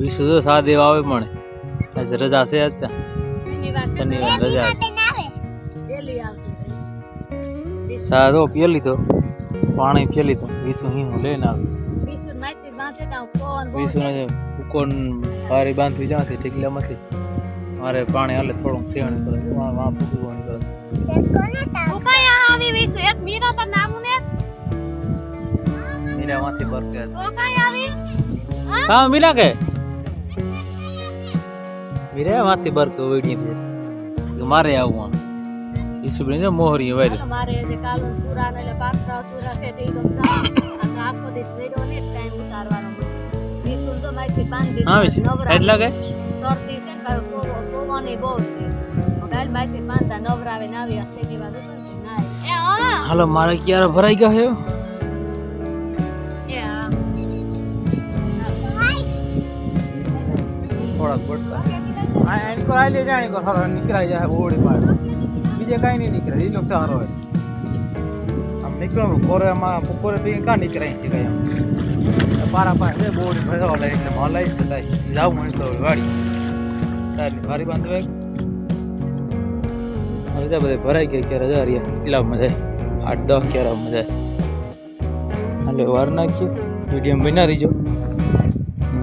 વિશુ તો સા દેવા આવે પણ આજ રજા છે આજ ત્યાં શનિવાર રજા. પેલી સા તો. લીધો પાણી પી લીધો વિશુ હું લઈને આવ્યો તા વિશુ ને ઉકોન પારી બાંધવી જાતી ટીકલામાંથી મારે પાણી હાલે થોડું સેવન કરે. વાં પૂગવાની કરે. હું આવી વિસુ એક મીરા તો નામ ને? મીરામાંથી બરકે તો આવી? હા મીરા કે? મીરા માંથી બરકે ઓઈડી દે કે મારે આવવું વિશુ બની જો મોહરી વાયર હાલો મારે જે કાલો પૂરા ને પાકરા પૂરા છે તે એકદમ સારા આ તો આખો દી રેડો ને ટાઈમ ઉતારવાનો વિસુ તો માહિતી બાંધી હા વિશુ નવરા એટલા કે શરદી છે ને પાછું પો- પવનએ બહુ છે ગાલ માહિતી બાંધતા નવરાવે ને આવી શનિવાર હતો ને તે નાય. એ હા હાલો મારે ક્યારે ભરાઈ ગયો છે એ હા થોડાક પડતા આ એની કો આલી એની કો હરો નીકળાઈ જાય, ઓડી પાડ બીજે કાંઈ નહીં નીકળે એ લોકો સારો હોય. આમ નીકળો કોરેમાં બપોરે થી કા નીકળાય છે કઈ આમ. પારા પાસે બોડી ભરવા લે એટલે મલાઈ જતાય જાવ મને તો વાડી તારી વારી બાંધવે હવે બધે ભરાઈ ગઈ કે રજા રહ્યા કેટલા મજા આઠ દસ ક્યારે મજા હાલે, વાર નાખીએ. વીડિયો બના રહીજો.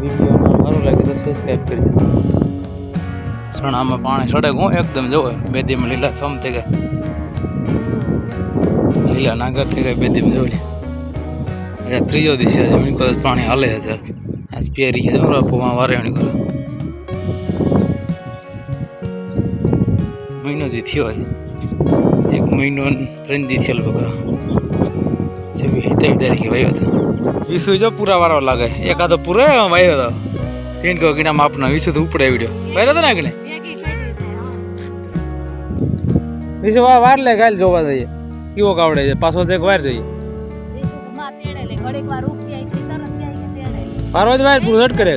વીડિયો સારું લાગે તો સબસ્ક્રાઈબ કરજો. સણામાં પાણી સડે હું એકદમ જોવે બેદીમાં લીલા સમ થઈ ગયા લીલા નાગર થઈ ગયા બેદીમાં જોઈ આજે ત્રીજો દિવસે આજે મીકો પાણી હાલે છે આજ પેરી છે જમરા પોમાં વારેણી કરે મહિનો દી થયો છે એક મહિનો ને ત્રણ દી થયેલ બગા છવ્વીસ ત્રણ તારીખે વાયો હતો વિસુ જો પૂરા વારો લાગે એકાદો પૂરો વાયો હતો તીન કો ગીના માપના વિસુ તો ઉપડે વિડિયો વાયો હતો ને આગળ ભેગી કરી છે હા વિસુ વા વાર લે ગાલ જોવા જઈએ. કેવો કાવડે છે? પાછો એક વાર જોઈએ. બીજું તો માં તેડે લે ઘડીક વાર ઉપી આવી છે તરત જાય કે તેડે પારવા જ વાર પૂરો કરે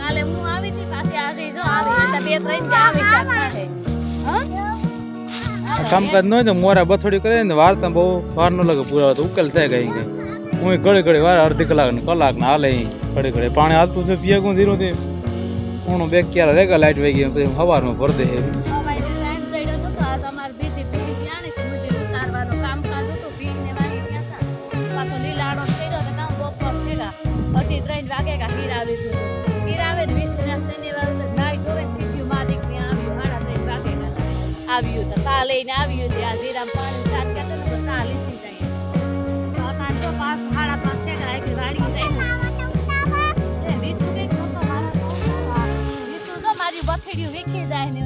કાલે હું આવી હતી પાછી આજે જો આવી બે ત્રણ જે આવી ત્યાં સાથે કામકાજ ન હોય તો મોરા બથોડી કરે ને વાર બહુ વાર ન લાગે પૂરા તો ઉકેલ થાય કઈ કઈ. હું ઘડી ઘડી વાર અડધી કલાક ને કલાક ને હાલે ઈ. ઘડી ઘડે. પાણી હાલતું છે, પીએ ગું ધીરું થી? હું બે ક્યારે રેગા લાઈટ વહી ગઈ પછી સવારમાં ભર દે. તો તો અઢી ત્રણ વાગે કા હીરા લીધું હીરાવે ને વીસ ના શનિવાર તો નાઈ ધોવે સીધું આવ્યું સાડા ત્રણ વાગે આવ્યું તો તા લઈને આવ્યું ત્યાં જીરામ પાણી બથેડીયું વીખી જાય ને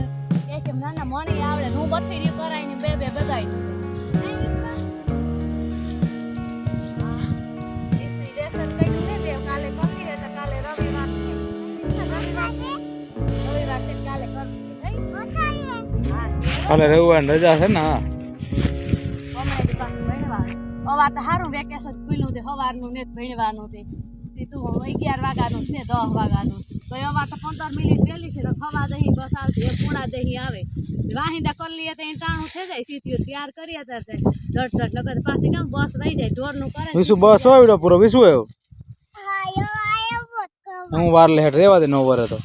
કે છે નાના મણી આવડે ને હું બથેડીયું કરાય ને બે બે બગાય કાલે રવિવાર રજા છે ને હા. હમણાં જ પાછું ભણવાનું. તો હારું વેકેશન ખુલ્લું છે સવારનું ને ભણવાનું છે. તું અગિયાર વાગ્યાનું છે દસ વાગ્યાનું તો એવા તો પંદર મિનિટ વહેલી છે તો ખવા દહીં બસ આવતી એ પૂણા દહીં આવે. વાહિંદા કરી લઈએ તો ટાણું થઈ જાય સીધું તૈયાર કરીએ ત્યારે જટ ઝટ નગર પાછી કેમ બસ વહી જાય ઢોરનું કરે વિશું વિસુ બસ હોય પૂરો વિશું આવ્યો? હું વાર લે હેઠ રેવા દે નો તો. હતો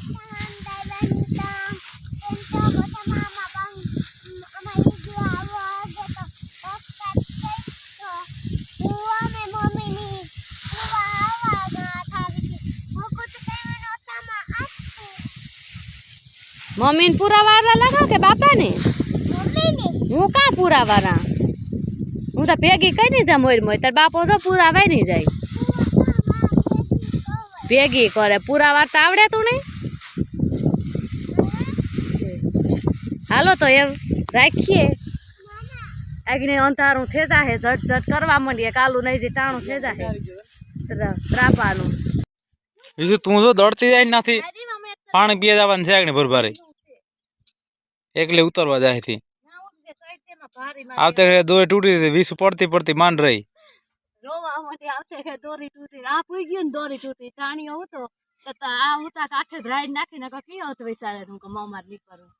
મમ્મીને પૂરા વારા લગાવ કે બાપાને? હું કાં પૂરા વારા હું તો ભેગી કઈ નહીં જા મોર મોર. તાર બાપો તો પૂરા વાય નહીં જાય. ભેગી કરે. પૂરા વાળતા આવડે તું નહીં. હાલો તો એમ રાખીએ. આગને અંધારું થઈ જાહે ઝટ ઝટ કરવા માંડીએ. કાલું નહીં જે ટાણું થઈ જાહે. ત્રાપાનું બીજું તું જો દોડતી જાય નથી પાણી પીએ જવાનું છે આગને ભરભારી. એકલે ઉતરવા જાય થી આવતે ઘરે દોરી તૂટી હતી વીસ પડતી પડતી માંડ રહી. રોવા માટે આવતે કે દોરી તૂટી આ પૂઈ ગયું ને દોરી તૂટી તાણીઓ હતો. તો તા આ ઉતા કાઠે જ રાઈડ નાખીને કે કયો હતો વિચારે તું કે મામાર નીકળું.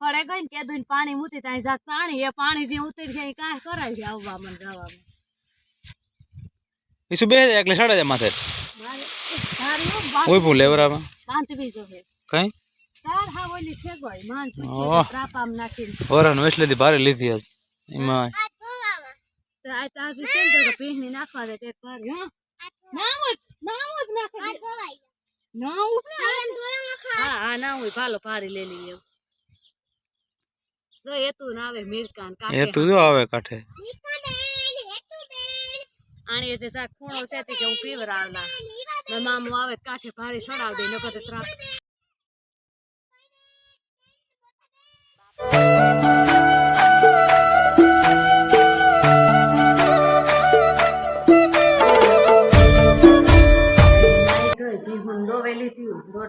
પડે ગઈ ને કેદું ને પાણી મૂતી ત્યાં જાત પાણી એ પાણી જે ઉતરી જાય કાંઈ કરાય છે આવવા મને જવામાં. વિસુ બે એકલે સડે જાય માથે? મારે ભારી ઓય ભૂ લેવરામાં. બાંધવી જોઈએ કઈ? તાર હા ઓલી નાખીને. વરાનો વેસલેથી ભારે લીધી આજ. એમાં તો આ તાજી છે ને તો પીહની નાખવા દે તે હા. ના હોય ના હોય નાખે ના હોય હા હા ના હોય ભાલો ભારી લઈ લઈએ જો એ તું ના આવે મિરકાન એ તું આવે કાંઠે. આણી જે ખૂણો છે તે કે હું પીવરાવલા. મેં આવે કાઠે ભારી સડાવ દે નકર તો ત્રાપ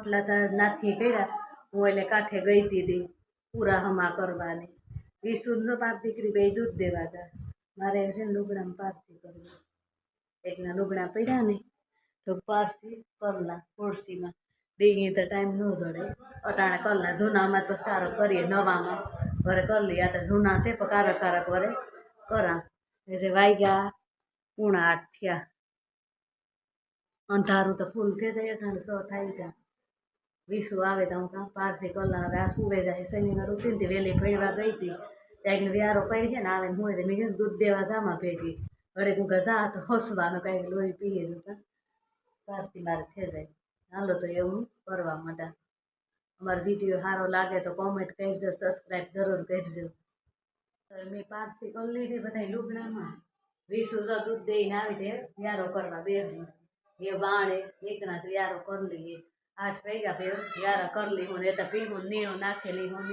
રોટલા તાર નાથી કર્યા હું એટલે કાંઠે ગઈ હતી તી પૂરા હમા કરવાની વિસુનો બાપ દીકરી બે દૂધ દેવા હતા મારે છે ને લુગડામાં પારસી કરવી એટલા લુગડા પડ્યા ને તો પારસી કરલા ખોડસીમાં દીએ તો ટાઈમ ન જડે અટાણે કરલા જૂનામાં તો કારક કરીએ નવામાં વરે કરી લઈએ આ તો જૂના છે પણ કારક કારક વરે કરા એ જે વાગ્યા પૂણા આઠ થયા અંધારું તો ફૂલ થઈ જાય અટાણે સો થાય ત્યાં વિસુ આવે તો હું પારથી કલા હવે આ સુવે જાય. શનિવાર ઉઠીને વહેલી ભણવા ગઈ હતી. ત્યાં વ્યારો પડી છે ને આવે હું મેં કીધું દૂધ દેવા જામાં ભેગી. વડે હું ગજા તો હસવાનું કાંઈક લોહી પીએ તો. પારથી મારે થઈ જાય. હાલો તો એવું કરવા માંડા અમારો વીડિયો સારો લાગે તો કોમેન્ટ કરજો સબસ્ક્રાઈબ જરૂર કરજો. તો મેં પારસી કરી લીધી બધા લુગડામાં. વીસુ તો દૂધ દઈને આવી દે વ્યારો કરવા બે એ બાણે એકના વ્યારો કરી લઈએ. આઠ વાગ્યા ભેર વ્યારા કરી લીધું ને તો પીવું નીણું નાખેલી હું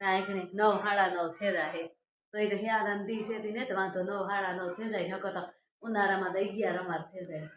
કાંઈક નવ હાડા નવ થયા હે તો એ તો હિયારાને દી છે ને તો વાંધો નવ હાડા નવ થઈ જાય નકર તો ઉનાળામાં તો અગિયાર અમાર થઈ જાય.